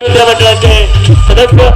मित्रमंडळाचे सदस्य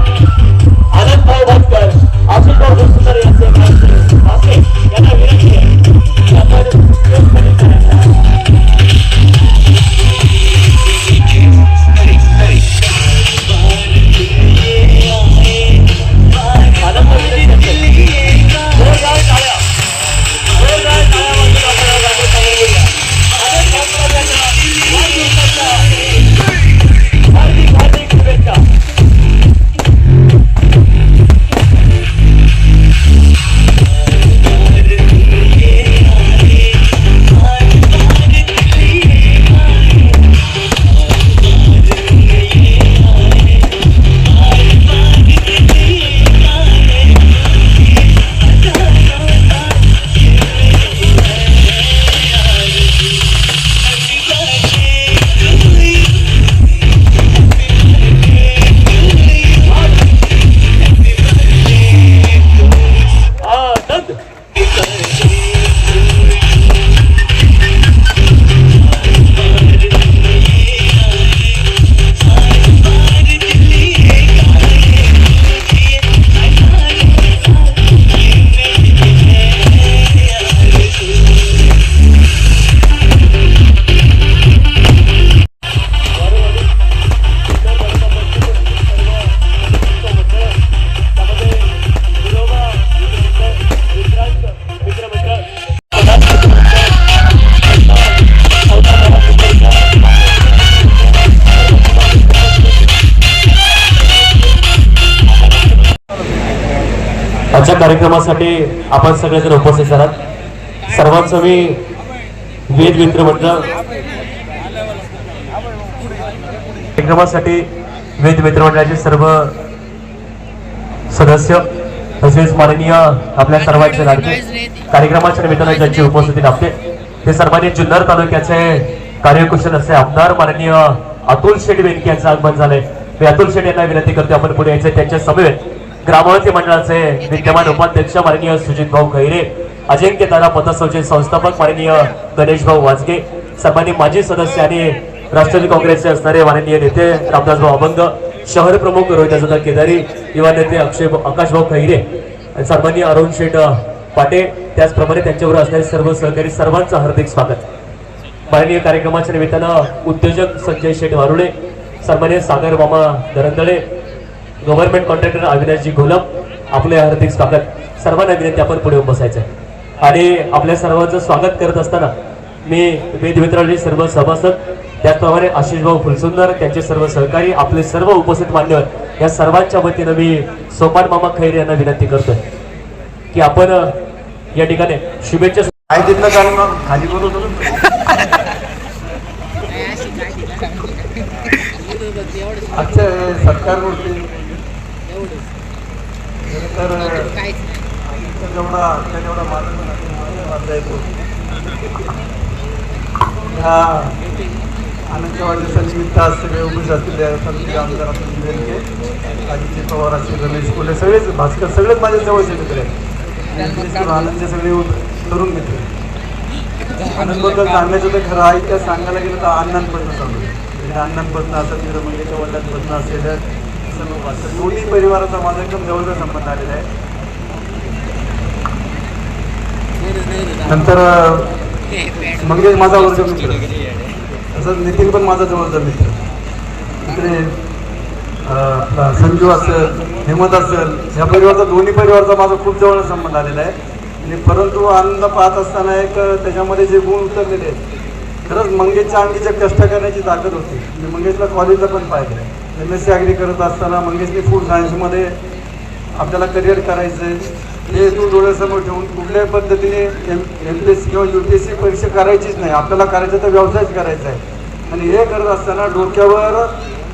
कार्यक्रमासाठी आपण सगळेजण उपस्थित झालात सर्वांचं मी वेद मित्र म्हटलं कार्यक्रमासाठी वेद मित्र मंडळाचे सर्व सदस्य तसेच माननीय आपल्या सर्वांचे लाडके कार्यक्रमाच्या निमित्तानं ज्यांची उपस्थिती लाभते ते सर्वांनी जुन्नर तालुक्याचे कार्यकुशल असे आमदार माननीय अतुल शेठ बेनके यांचं आगमन झालंय. मी अतुल शेठ यांना विनंती करते आपण पुढे यायचं त्यांच्या समवेत. ग्रामवती मंडळाचे विद्यमान उपाध्यक्ष माननीय सुजित भाऊ खैरे अजिंक्य तारा पतसंस्थेचे संस्थापक माननीय गणेश भाऊ वाजगे सर्वांनी माजी सदस्य आणि राष्ट्रवादी काँग्रेसचे असणारे माननीय नेते रामदास भाऊ अभंग शहर प्रमुख रोहिदादा केदारी युवा नेते अक्षय आकाश भाऊ खैरे आणि सर्वांनी अरुण शेठ पाटे त्याचप्रमाणे त्यांच्यावर असणारे सर्व सहकारी सर्वांचं हार्दिक स्वागत. माननीय कार्यक्रमाच्या निमित्तानं उद्योजक संजय शेठ वारुळे सन्मान्य सागर मामा दरंदळे गव्हर्नमेंट कॉन्ट्रॅक्टर अविनाशजी घोलप आपले हार्दिक स्वागत. सर्वांना विनंती आपण पुढे बसायचं. आहे. आणि आपल्या सर्वांचं स्वागत करत असताना मी वेदमित्रांचे सर्व सभासद त्याचप्रमाणे आशिष भाऊ फुलसुंदर त्यांचे सर्व सहकारी आपले सर्व उपस्थित मान्यवर या सर्वांच्या वतीनं मी सोपान मामा खैर यांना विनंती करतोय की आपण या ठिकाणी शुभेच्छा खाली आजच्या सरकारवरती तर जेवढा आजच्या जेवढा माझा येतो ह्या आनंद चव्हाणच्या सन्निमित्त आज सगळे आमदार अतुल बेनके अजित पवार असतील रमेश सगळेच भास्कर सगळेच माझे जवळचे मित्र आहेत. आनंदचे सगळे तरुण मित्र. आनंदबद्दल सांगायचं तर खरं आहे त्या सांगायला गेलं तर अण्णांपासून सांगू म्हणजे अण्णांपासून असं तिथं मंगेच्या वडिलांपासून असलेलं दोन्ही परिवाराचा माझा एकदम जवळचा संबंध आलेला आहे. नंतर मंगेश माझा वर्ग मित्र. तसंच नितीन पण माझा जवळचा मित्र. इकडे आपला संजू असेल हेमंत असेल ह्या परिवारचा दोन्ही परिवारचा माझा खूप जवळचा संबंध आलेला आहे. आणि परंतु आनंद पाहत असताना एक त्याच्यामध्ये जे गुण उतरलेले आहेत खरंच मंगेशच्या अंगीच्या कष्ट करण्याची ताकद होती. मी मंगेशला कॉलेजला पण पाहिजे एम एस सी ॲग्री करत असताना मंगेशनी फूड सायन्समध्ये आपल्याला करिअर करायचं आहे हे तू डोळ्यासमोर ठेवून कुठल्याही पद्धतीने M M P S C किंवा यू पी एस सी परीक्षा करायचीच नाही. आपल्याला करायचं तर व्यवसायच करायचा आहे आणि हे करत असताना डोक्यावर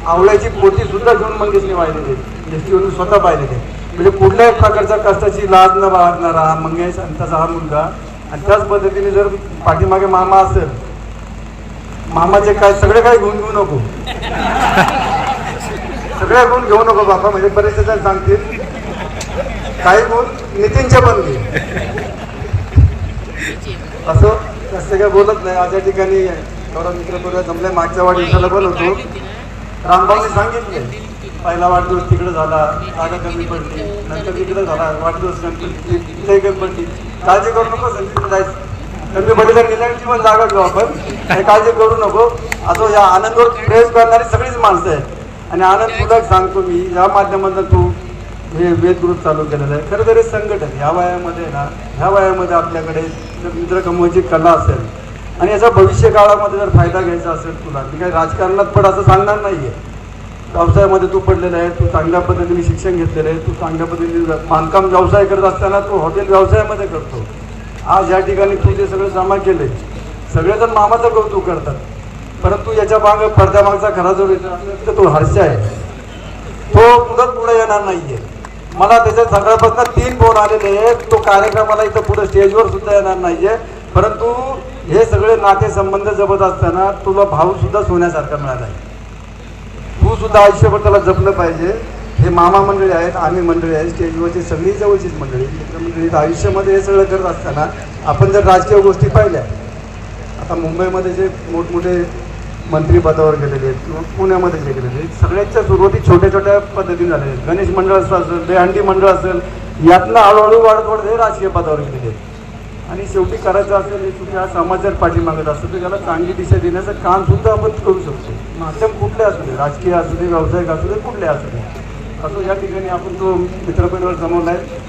आवळ्याची पोटी सुद्धा घेऊन मंगेशने वाहिलेली एस टी स्वतः पाहिलेली म्हणजे कुठल्याही प्रकारच्या कष्टाची लाज न बाळगणारा हा मंगेश आणि त्याचा हा मुलगा आणि त्याच पद्धतीने जर पाठीमागे मामा असेल मामाचे काय सगळे काही घेऊन घेऊ नको. सगळ्या गुण घेऊ नको बापा म्हणजे बरेचसे जण सांगतील. काही गुण नितीनचे पण घे. असं जास्त काय बोलत नाही. आज या ठिकाणी थोडा मित्र बोलूया जमले मागच्या वाढदिवसाला पण होतो. रामभाऊने सांगितले पहिला वाढदिवस तिकडे झाला जागा कमी पडली नंतर तिकडे झाला वाढदिवस तिथे कमी पडली. काळजी करू नको तिकडे जायचं. तर मी बडीला निलांची पण जागा घेऊ आपण. काळजी करू नको. असं या आनंदवर प्रेस करणारी सगळीच माणसं आहेत. आणि आनंदपूर्वक सांगतो मी या माध्यमातून तू हे वेद चालू केलेलं आहे. खरं तर हे संघटन ह्या वयामध्ये ना ह्या वयामध्ये आपल्याकडे जर मित्र कमवायची कला असेल आणि याचा भविष्य काळामध्ये जर फायदा घ्यायचा असेल तुला मी काही राजकारणात पण असं सांगणार नाही आहे व्यवसायामध्ये तू पडलेला आहे तू चांगल्या पद्धतीने शिक्षण घेतलेलं आहे तू चांगल्या पद्धतीने बांधकाम व्यवसाय करत असताना तू हॉटेल व्यवसायामध्ये करतो. आज या ठिकाणी तू जे सगळं जमा केले सगळेजण मामाचं कौतुक करतात. परंतु याच्या माग पडद्यामागचा खरा जो तर तो हर्ष आहे. तो मुदत पुढे येणार नाहीये. मला त्याच्या सगळ्यापासून तीन फोन आलेले आहेत. तो कार्यक्रमाला इथं पुढे स्टेजवर सुद्धा येणार नाहीये. परंतु हे सगळे नातेसंबंध जपत असताना तुला भाऊ सुद्धा सोन्यासारखा मिळाला आहे तू सुद्धा आयुष्यभर त्याला जपलं पाहिजे. हे मामा मंडळी आहेत आम्ही मंडळी आहेत. स्टेजवरची सगळी जवळचीच मंडळी. मित्रमंडळी आयुष्यामध्ये हे सगळं करत असताना आपण जर राजकीय गोष्टी पाहिल्या. आता मुंबईमध्ये जे मोठमोठे मंत्रीपदावर गेलेले आहेत किंवा पुण्यामध्ये जे गेलेले आहेत. सगळ्यांच्या सुरुवाती छोट्या छोट्या पद्धतीने झालेल्या आहेत. गणेश मंडळ असं असेल बेहंडी मंडळ असेल यातनं हळूहळू वाढत वाढत हे राजकीय पदावर गेलेले आहेत. आणि शेवटी करायचं असेल हे तुम्ही हा समाज जर पाठीमागत असेल तर त्याला चांगली दिशा देण्याचं काम सुद्धा आपण करू शकतो. माध्यम कुठले असू दे राजकीय असू दे व्यावसायिक असू दे कुठले असू दे. असं या ठिकाणी आपण तो मित्रपरिवार जमवला आहे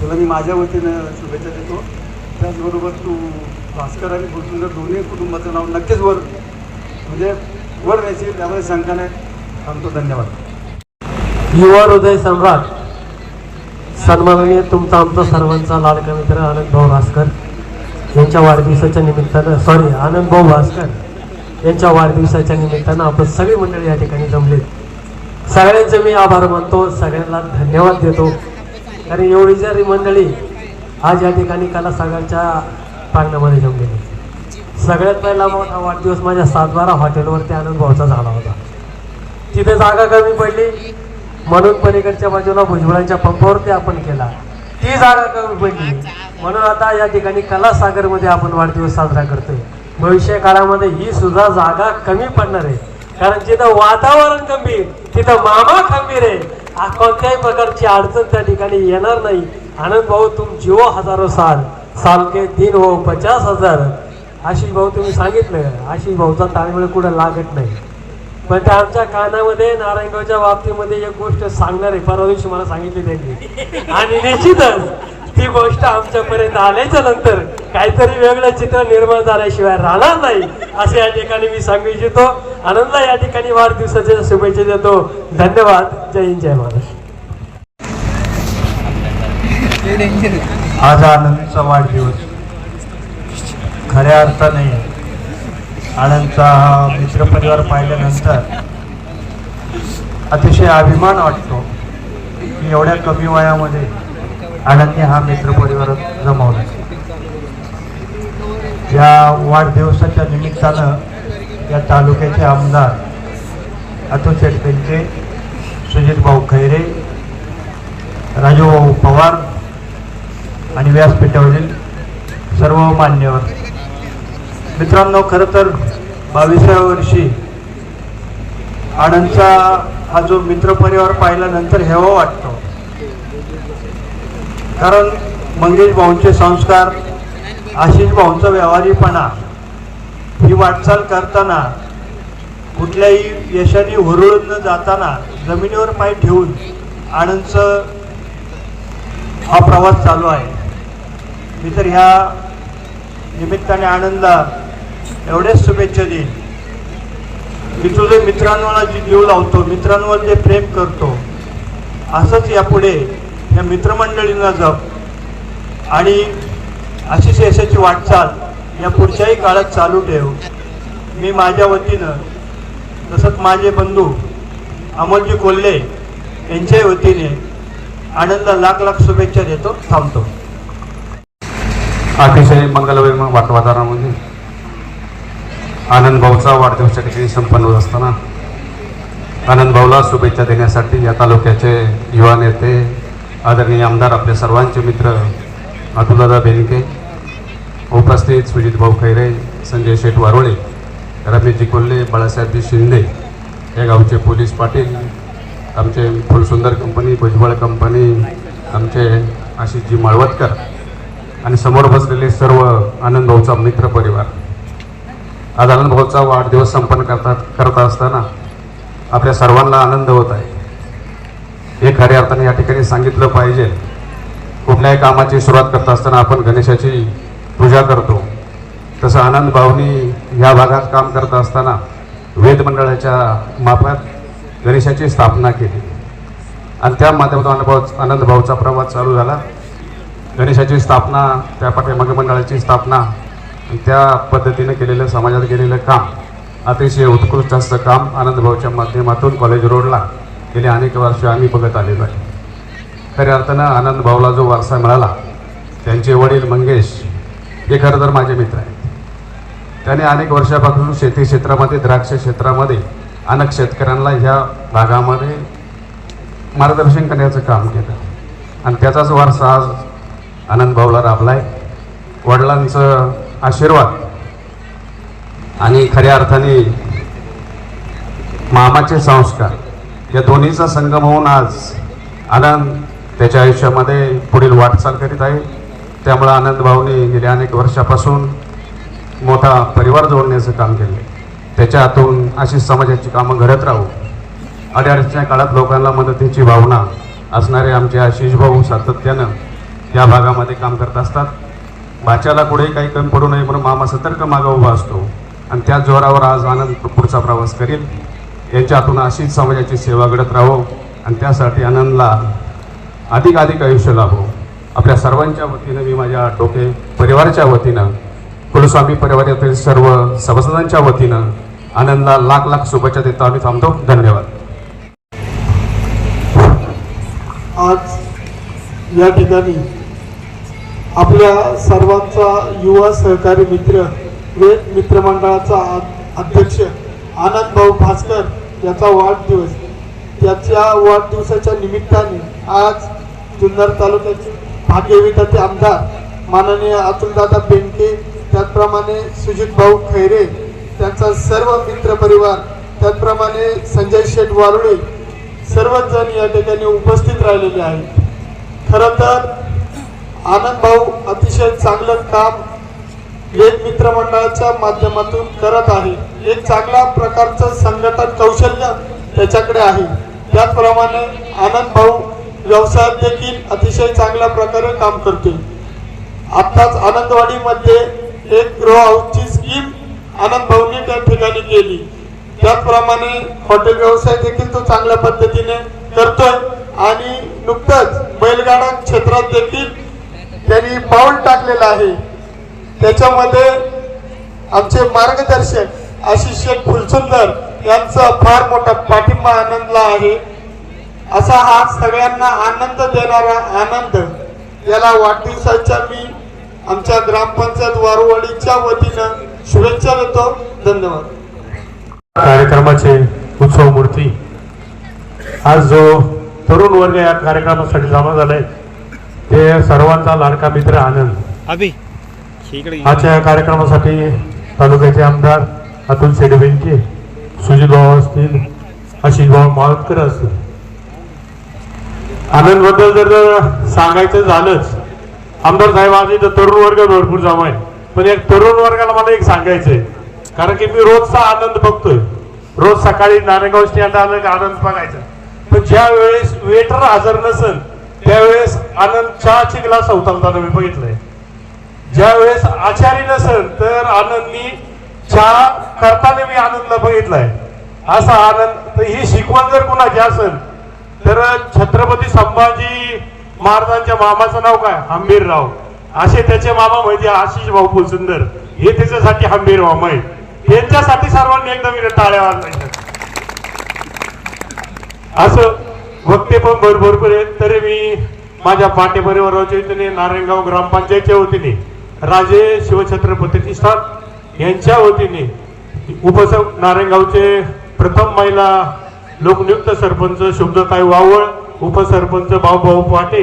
तुला मी माझ्या वतीनं शुभेच्छा देतो. त्याचबरोबर तू भास्कर आणि भूसुंदर दोन्ही कुटुंबाचं नाव नक्कीच वर म्हणजे वर व्यायची त्यामुळे शंका नाही सांगतो धन्यवाद. युवा हृदय सम्राट सन्माननीय तुमचा आमचा सर्वांचा लाडका मित्र आनंद भाऊ भास्कर यांच्या वाढदिवसाच्या निमित्तानं सॉरी आनंद भाऊ भास्कर यांच्या वाढदिवसाच्या निमित्तानं आपण सगळी मंडळी या ठिकाणी जमलेत. सगळ्यांचे मी आभार मानतो सगळ्यांना धन्यवाद देतो. कारण एवढी जरी मंडळी आज या ठिकाणी कला सागरच्या प्रांगणामध्ये जमलेली सगळ्यात पहिला मोठा वाढदिवस माझ्या सातबारा हॉटेलवरती आनंद भाऊचा झाला होता. तिथे जागा कमी पडली. म्हणून पलीकडच्या बाजूला भुजबळांच्या पंपावरती आपण केला. ती जागा कमी पडली. म्हणून आता या ठिकाणी कलासागरमध्ये आपण वाढदिवस साजरा करतोय. भविष्य काळामध्ये ही सुद्धा जागा कमी पडणार आहे. कारण जिथं वातावरण गंभीर तिथं मामा खंबीर आहे. कोणत्याही प्रकारची अडचण त्या ठिकाणी येणार नाही. आनंद भाऊ तुम जिओ हजारो साल. साल के दिन हो पचास हजार. आशिष भाऊ तुम्ही सांगितलं आशिष भाऊचा ताळमेळ कुठं लागत नाही. पण त्या आमच्या कानामध्ये नारायणगावच्या बाबतीमध्ये एक गोष्ट सांगणार आहे परवा दिवशी मला सांगितली त्यांनी. आणि निश्चितच ती गोष्ट आमच्यापर्यंत आल्याच्यानंतर काहीतरी वेगळं चित्र निर्माण झाल्याशिवाय राहणार नाही असे या ठिकाणी मी सांगू इच्छितो. आनंदला या ठिकाणी वाढदिवसाच्या शुभेच्छा देतो. धन्यवाद. जय हिंद जय महाराष्ट्र. आज आनंदचा वाढदिवस. खऱ्या अर्थाने आनंदचा हा मित्रपरिवार पाहिल्यानंतर अतिशय अभिमान वाटतो की एवढ्या कमी वयामध्ये आनंदने हा मित्रपरिवार जमवला. या वाढदिवसाच्या निमित्तानं या तालुक्याचे आमदार अतुल शेटकेंचे सुजित भाऊ खैरे राजू भाऊ पवार आणि व्यासपीठावरील सर्व मान्यवर मित्रांनो खरं तर बावीसाव्या वर्षी आनंदचा हा जो मित्रपरिवार पाहिल्यानंतर हेवा वाटतो. कारण मंगेश भाऊंचे संस्कार आशिष भाऊंचा व्यवहारीपणा ही वाटचाल करताना कुठल्याही यशाने हुरळून न जाताना जमिनीवर पाय ठेवून आनंदचं हा प्रवास चालू आहे. मी तर ह्या निमित्ताने आनंदला एवढ्याच शुभेच्छा देईन. मी तुझे मित्रांवर जी जीव लावतो मित्रांवर जे प्रेम करतो असंच यापुढे या मित्रमंडळींना जप. आणि अशीच यशाची वाटचाल या पुढच्याही काळात चालू ठेव. मी माझ्या वतीनं तसंच माझे बंधू अमोलजी कोल्हे यांच्याही वतीने आनंद लाख लाख शुभेच्छा देतो थांबतो. अतिशय मंगलमय वाट वातावरणामध्ये आनंद भाऊचा वाढदिवस ठिकाणी संपन्न होत असताना आनंद भाऊला शुभेच्छा देण्यासाठी या तालुक्याचे युवा नेते आदरणीय आमदार आपले सर्वांचे मित्र अतुलदा बेनके उपस्थित सुजित भाऊ खैरे संजय शेठ वारोळे रमेशजी कोल्हे बाळासाहेबजी शिंदे या गावचे पोलीस पाटील आमचे फुलसुंदर कंपनी भुजबळ कंपनी आमचे आशिषजी माळवतकर आणि समोर बसलेले सर्व आनंद भाऊचा मित्र परिवार. आज आनंदभाऊचा वाढदिवस संपन्न करतात करत असताना आपल्या सर्वांना आनंद होत आहे. हे खऱ्या अर्थाने या ठिकाणी सांगितलं पाहिजे. कुठल्याही कामाची सुरुवात करत असताना आपण गणेशाची पूजा करतो. तसं आनंदभाऊनी ह्या भागात काम करत असताना वेद मंडळाच्या मार्फत गणेशाची स्थापना केली. आणि त्या माध्यमातून अनुभव आनंद भाऊचा प्रवास चालू झाला. गणेशाची स्थापना त्या पाठीमागे मंडळाची स्थापना त्या पद्धतीने केलेलं समाजात केलेलं काम अतिशय उत्कृष्ट असं काम आनंदभाऊच्या माध्यमातून कॉलेज रोडला गेले अनेक वर्ष आम्ही बघत आलेलो आहे. खऱ्या अर्थानं आनंदभाऊला जो वारसा मिळाला त्यांचे वडील मंगेश हे खरं तर माझे मित्र आहेत. त्याने अनेक वर्षापासून शेती क्षेत्रामध्ये द्राक्ष क्षेत्रामध्ये अनेक शेतकऱ्यांना ह्या भागामध्ये मार्गदर्शन करण्याचं काम केलं. आणि त्याचाच वारसा आज आनंदभाऊला राबला आहे वडिलांचं आशीर्वाद. आणि खऱ्या अर्थाने मामाचे संस्कार. या दोन्हीचा संगम होऊन आज आनंद त्याच्या आयुष्यामध्ये पुढील वाटचाल करीत आहे. त्यामुळे आनंद भाऊने गेल्या अनेक वर्षापासून मोठा परिवार जोडण्याचं काम केलं. त्याच्या हातून अशी समाजाची कामं घडत राहू. अडीअडचणीच्या काळात लोकांना मदतीची भावना असणारे आमचे आशिष भाऊ सातत्यानं या भागामध्ये काम करत असतात. भाच्याला कुठेही काही कमी पडू नये म्हणून मामा सतर्क मागं उभा असतो. आणि त्या जोरावर आज आनंद पुढचा प्रवास करेल. याच्यातून अशीच समाजाची सेवा घडत राहो. आणि त्यासाठी आनंदला अधिक अधिक आयुष्य लाभो. आपल्या सर्वांच्या वतीनं मी माझ्या डोके परिवाराच्या वतीनं कुलस्वामी परिवारातील सर्व सभासदांच्या वतीनं आनंदला लाख लाख शुभेच्छा देतो. आम्ही थांबतो. धन्यवाद. आज या ठिकाणी आपल्या सर्वांचा युवा सहकारी मित्र वेद मित्रमंडळाचा आ- अध्यक्ष आनंद भाऊ भास्कर याचा वाढदिवस. त्याच्या वाढदिवसाच्या निमित्ताने आज जुन्नर तालुक्याचे भाग्यविताचे आमदार माननीय अतुलदादा बेंके त्याचप्रमाणे सुजित भाऊ खैरे त्यांचा सर्व मित्रपरिवार त्याचप्रमाणे संजय शेठ वारुळे सर्वच जण या ठिकाणी उपस्थित राहिलेले आहेत. खरं तर आनंद भाऊ अतिशय चांगलं काम वेद मित्र मंडळाच्या माध्यमातून करत आहे. एक चांगल्या प्रकारचं संघटन कौशल्य त्याच्याकडे आहे. त्याचप्रमाणे आनंद भाऊ व्यवसायात देखील अतिशय चांगल्या प्रकारे काम करते आत्ताच आनंदवाडीमध्ये एक ग्रो हाऊसची स्कीम आनंद भाऊनी त्या ठिकाणी केली. त्याचप्रमाणे हॉटेल व्यवसाय देखील तो चांगल्या पद्धतीने करतोय. आणि नुकतंच बैलगाडा क्षेत्रात देखील त्यांनी पाऊल टाकलेलं आहे. त्याच्यामध्ये आमचे मार्गदर्शक आशिष शेख फुलसुंदर यांचा फार मोठा पाठिंबा आनंदला आहे. असा हा सगळ्यांना आनंद देणारा आनंद. याला वाढदिवसाच्या मी आमच्या ग्रामपंचायत वारुवाडीच्या वतीनं शुभेच्छा देतो. धन्यवाद. कार्यक्रमाचे उत्सव मूर्ती. आज जो तरुण वर्ग या कार्यक्रमासाठी जमा झालाय ते सर्वांचा लाडका मित्र आनंद. आजच्या या कार्यक्रमासाठी तालुक्याचे आमदार अतुल शेडबेंके सुजित भाऊ असतील आशिष भाऊ माळतकर असतील. आनंदबद्दल जर सांगायचं झालंच आमदार साहेब आज इथं तरुण वर्ग भरपूर जमा आहे पण एक तरुण वर्गाला मला एक सांगायचंय. कारण की मी रोजचा आनंद बघतोय. रोज सकाळी नारायणगाव स्टँड आलं की आनंद बघायचा. पण ज्या वेळेस वेटर हजर नसेल त्यावेळेस आनंद चहाची ग्लास उतरताना मी बघितलंय. ज्या वेळेस आचारी नसेल तर आनंदनी चहा करताना मी आनंदला बघितलाय. असा आनंद तर ही शिकवण जर कुणाची असेल तर छत्रपती संभाजी महाराजांच्या मामाचं नाव काय? हंबीरराव. असे त्याचे मामा म्हणजे आशिष भाऊ फुलसुंदर. हे त्याच्यासाठी हंबीर मामा आहे त्यांच्यासाठी सर्वांनी एकदम टाळ्या वाजवायच्या. असं वक्ते पण भर भरपूर आहेत. तरी मी माझ्या पाटे परिवाराच्या वतीने नारायणगाव ग्रामपंचायतच्या वतीने राजे शिवछत्रपती प्रतिष्ठान यांच्या वतीने उपस नारायणगावचे प्रथम महिला लोकनियुक्त सरपंच शुभ्रताई वावळ उपसरपंच भाऊभाऊ पाटे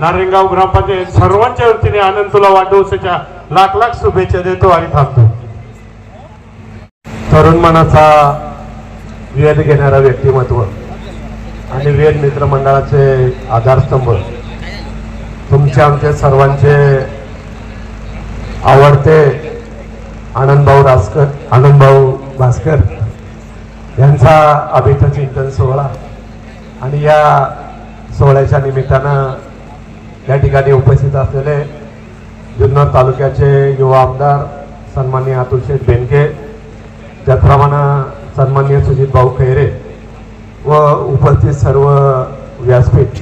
नारायणगाव ग्रामपंचायत सर्वांच्या वतीने आनंद तुला वाढदिवसाच्या लाख लाख शुभेच्छा देतो आणि थांबतो. तरुण मनाचा वेध घेणारा व्यक्तिमत्व आणि वेध मित्रमंडळाचे आधारस्तंभ तुमचे आमचे सर्वांचे आवडते आनंदभाऊ रासकर आनंदभाऊ भास्कर यांचा अभित चिंतन सोहळा. आणि या सोहळ्याच्या निमित्तानं या ठिकाणी उपस्थित असलेले जुन्नर तालुक्याचे युवा आमदार सन्मान्य अतुलशेठ बेनके त्याचप्रमाणे सन्मान्य सुजित भाऊ खैरे व उपस्थित सर्व व्यासपीठ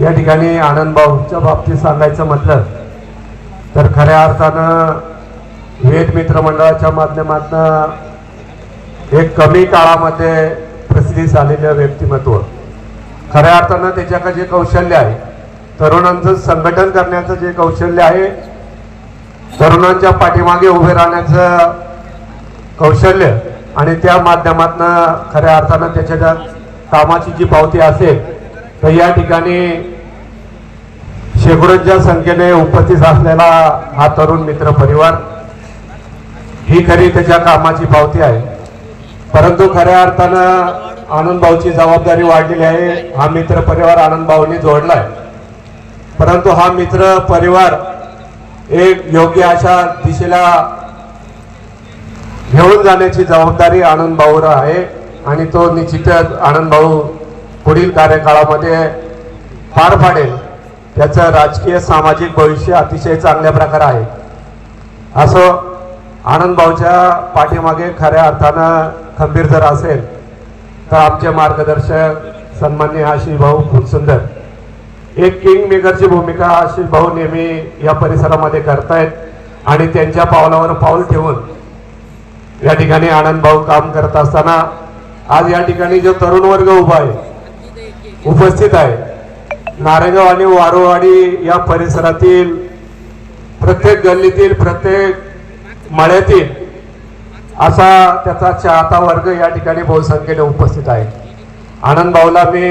या ठिकाणी आनंदभाऊच्या बाबतीत सांगायचं म्हटलं तर खऱ्या अर्थानं वेद मित्र मंडळाच्या माध्यमातून एक कमी काळामध्ये प्रसिद्धीस आलेलं व्यक्तिमत्व. खऱ्या अर्थानं त्याच्याकडे जे कौशल्य आहे तरुणांचं संघटन करण्याचं जे कौशल्य आहे तरुणांच्या पाठीमागे उभे राहण्याचं कौशल्य आणि त्या माध्यमातनं खऱ्या अर्थानं त्याच्या कामाची जी पावती असेल तर या ठिकाणी शेकडोंच्या संख्येने उपस्थित असलेला हा तरुण मित्र परिवार ही खरी त्याच्या कामाची पावती आहे. परंतु खऱ्या अर्थानं आनंदभाऊची जबाबदारी वाढलेली आहे. हा मित्र परिवार आनंदबाऊनी जोडला आहे परंतु हा मित्र परिवार एक योग्य अशा दिशेला घेऊन जाण्याची जबाबदारी आनंदभाऊवर आहे आणि तो निश्चितच आनंद भाऊ पुढील कार्यकाळामध्ये पार पाडेल. त्याचं राजकीय सामाजिक भविष्य अतिशय चांगल्या प्रकारे आहे. असो आनंद भाऊच्या पाठीमागे खऱ्या अर्थानं खंबीर जर असेल तर आमचे मार्गदर्शक सन्मान्य आशिष भाऊ फुलसुंदर. एक किंग मेकरची भूमिका आशिष भाऊ नेहमी या परिसरामध्ये करतायत आणि त्यांच्या पावलावर पाऊल ठेवून या ठिकाणी आनंद भाऊ काम करत असताना आज या ठिकाणी जो तरुण वर्ग उभा आहे उपस्थित आहे. नारेगाव आणि वारोवाडी या परिसरातील प्रत्येक गल्लीतील प्रत्येक मळ्यातील असा त्याचा चाहता वर्ग या ठिकाणी बहुसंख्येने उपस्थित आहे. आनंद भाऊला मी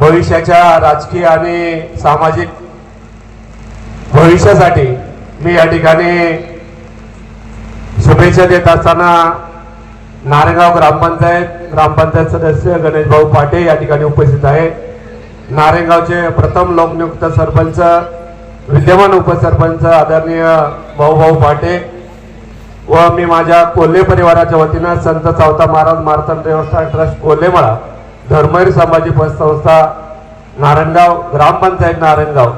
भविष्याच्या राजकीय आणि सामाजिक भविष्यासाठी मी या ठिकाणी शुभेच्छा देत असताना नारेगाव ग्रामपंचायत ग्रामपंचायत सदस्य गणेश भाऊ पाटे या ठिकाणी उपस्थित आहे नारेगावचे प्रथम लोकनियुक्त सरपंच विद्यमान उपसरपंच आदरणीय भाऊभाऊ पाटे व मी माझ्या कोल्हे परिवाराच्या वतीनं संत चावता महाराज मार्तन देवस्थान ट्रस्ट कोल्हेमळा धर्मवीर संभाजी पतसंस्था नारायणगाव ग्रामपंचायत नारायणगाव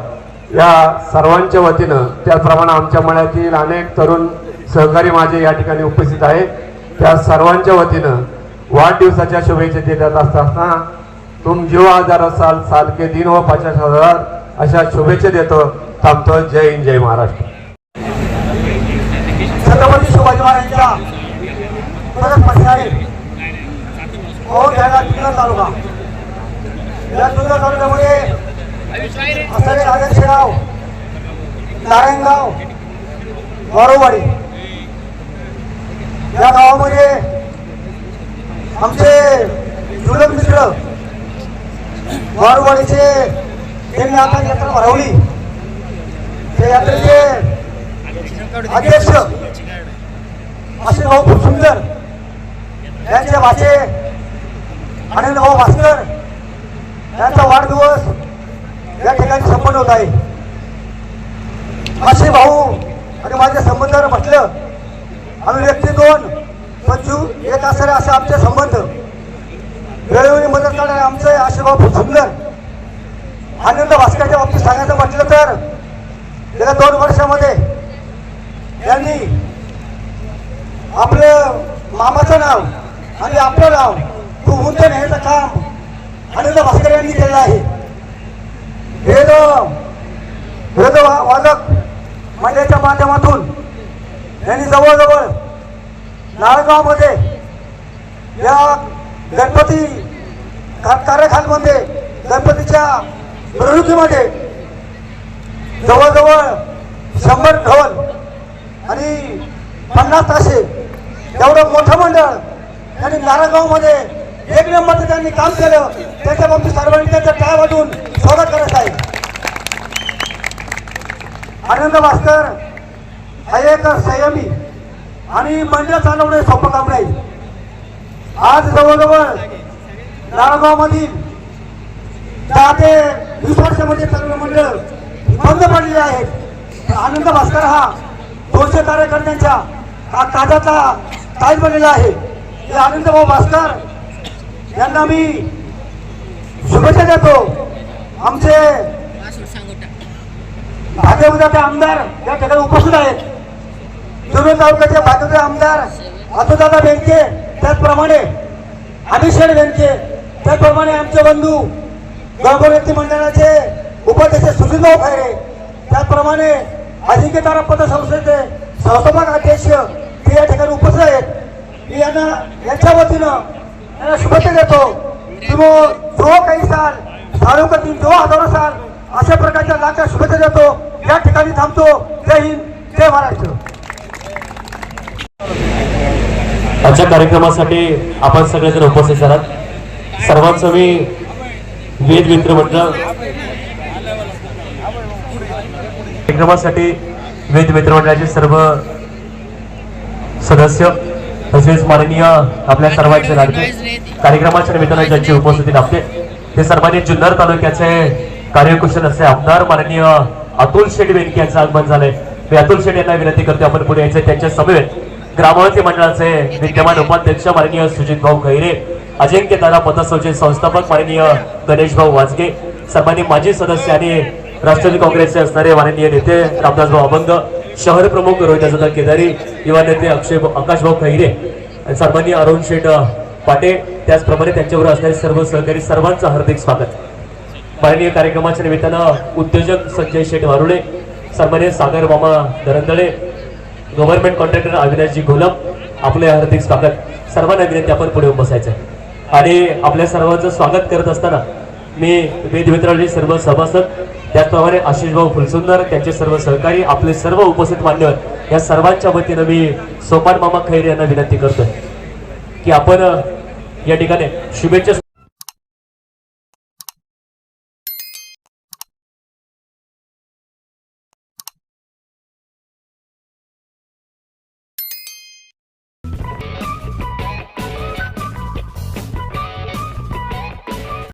या सर्वांच्या वतीनं त्याचप्रमाणे आमच्या मळ्यातील अनेक तरुण सहकारी माझे या ठिकाणी उपस्थित आहे त्या सर्वांच्या वतीनं वाढदिवसाच्या शुभेच्छा देत असताना तुम जीव हजार असाल साल के दिन हो व पाच हजार अशा शुभेच्छा देतो. थांबतो. जय हिंद जय महाराष्ट्र. छत्रपती शिवाजी महाराजांच्या तालुका हो, या जुन्नर तालुक्यामध्ये असणारे राजक्षगाव नारायणगाव वारोवाडी. या गावामध्ये आमचे जुलक मित्र वारोवाडीचे त्यांनी आता यात्रा भरवली. त्या यात्रेचे अध्यक्ष असे भाऊ खूप सुंदर यांचे भाचे आनंद भाऊ भास्कर यांचा वाढदिवस या ठिकाणी संपन्न होत आहे. असे भाऊ आणि माझ्या संबंधावर म्हटलं आम्ही दोन. पण एक असणारे असे आमचे संबंध. वेळोवेळी मदत करणारे आमचे आशीर्वाद सुंदर. आनंद भास्करच्या बाबतीत सांगायचं म्हटलं तर गेल्या दोन वर्षामध्ये यांनी आपलं मामाचं नाव आणि आपलं नाव खूप उंच न्यायचं काम आनंद भास्कर यांनी केलं आहे. वेद वेद वादक मंडळाच्या माध्यमातून यांनी जवळजवळ नाळगावमध्ये या गणपती कार्यखालमध्ये गणपतीच्या मिरवणुकीमध्ये जवळजवळ शंभर ढवल आणि पन्नास तासे एवढं मोठं मंडळ त्यांनी नारायणगावमध्ये एक नंबरचं त्यांनी काम केलं. त्याच्या बाबतीत सर्वांनी त्यांच्या टाळ वाटून स्वागत करत आहे. आनंद भास्कर एक संयमी आणि मंडळ चालवणे सोपं काम नाही. आज जवळजवळ नाळगाव मधील दहा ते वीस वर्षामध्ये चालवणं मंडळ बंद पडलेले आहेत आनंद भास्कर हा दोनशे कार्यकर्त्यांच्या हा काजाचा ताज बनलेला आहे. हे आनंद भाऊ भास्कर यांना मी शुभेच्छा देतो. आमचे भाजपचे आमदार या ठिकाणी उपस्थित आहेत. जुन्नर तालुक्याचे भाजपचे आमदार अतुदादा बेंके त्याचप्रमाणे अभिषेक बेंके त्याचप्रमाणे आमचे बंधू गळगोळ व्यक्ती मंडळाचे उपाध्यक्ष सुशीलभाऊ खैरे त्याचप्रमाणे अजिंक्य तारा पतसंस्थेचे संस्थापक अध्यक्ष ते या ठिकाणी उपस्थित आहेत. मी यांना यांच्या वतीनं यांना शुभेच्छा देतो. तुम्ही जो काही साल सारो जो हजारो साल अशा प्रकारच्या लाखा शुभेच्छा देतो. या ठिकाणी थांबतो. जय हिंद जय महाराष्ट्र. आजच्या कार्यक्रमासाठी आपण सगळेजण उपस्थित आहात सर्वांचं मी वेद मित्र म्हटलं. कार्यक्रमासाठी वेद मित्र सर्व सदस्य तसेच माननीय आपल्या सर्वांचे लाडके कार्यक्रमाच्या निमित्ताने ज्यांची उपस्थिती लाभते ते सर्वांनी जुन्नर तालुक्याचे कार्यकुशल असे आमदार माननीय अतुल शेठ बेनके यांचं आगमन झालंय. मी अतुल शेठ यांना विनंती करतो आपण पुढे यायचं त्यांच्या समवेत. ग्रामवती मंडळाचे विद्यमान उपाध्यक्ष माननीय सुजित भाऊ खैरे अजिंक्य तारा पतसंस्थेचे संस्थापक माननीय गणेश भाऊ वाजगे सर्वांनी माजी सदस्य आणि राष्ट्रवादी काँग्रेसचे असणारे माननीय नेते रामदास भाऊ अभंग शहर प्रमुख रोहिदासदा केदारी युवा नेते अक्षय आकाश भाऊ खैरे आणि सर्वांनी अरुण शेठ पाटे त्याचप्रमाणे त्यांच्याबरोबर असणारे सर्व सहकारी सर्वांचं हार्दिक स्वागत. माननीय कार्यक्रमाच्या निमित्तानं उद्योजक संजय शेठ वारुळे सन्मान्य सागर मामा दरंदळे गव्हर्नमेंट कॉन्ट्रॅक्टर अविनाशजी घोलप आपले हार्दिक स्वागत. सर्वांना विनंती आपण पुढे बसायचं. आणि आपल्या सर्वांचं स्वागत करत असताना मी वेदमित्राचे सर्व सभासद त्याचप्रमाणे आशिषभाऊ फुलसुंदर त्यांचे सर्व सहकारी आपले सर्व उपस्थित मान्यवर या सर्वांच्या वतीनं मी सोपान मामा खैर यांना विनंती करतोय की आपण या ठिकाणी शुभेच्छा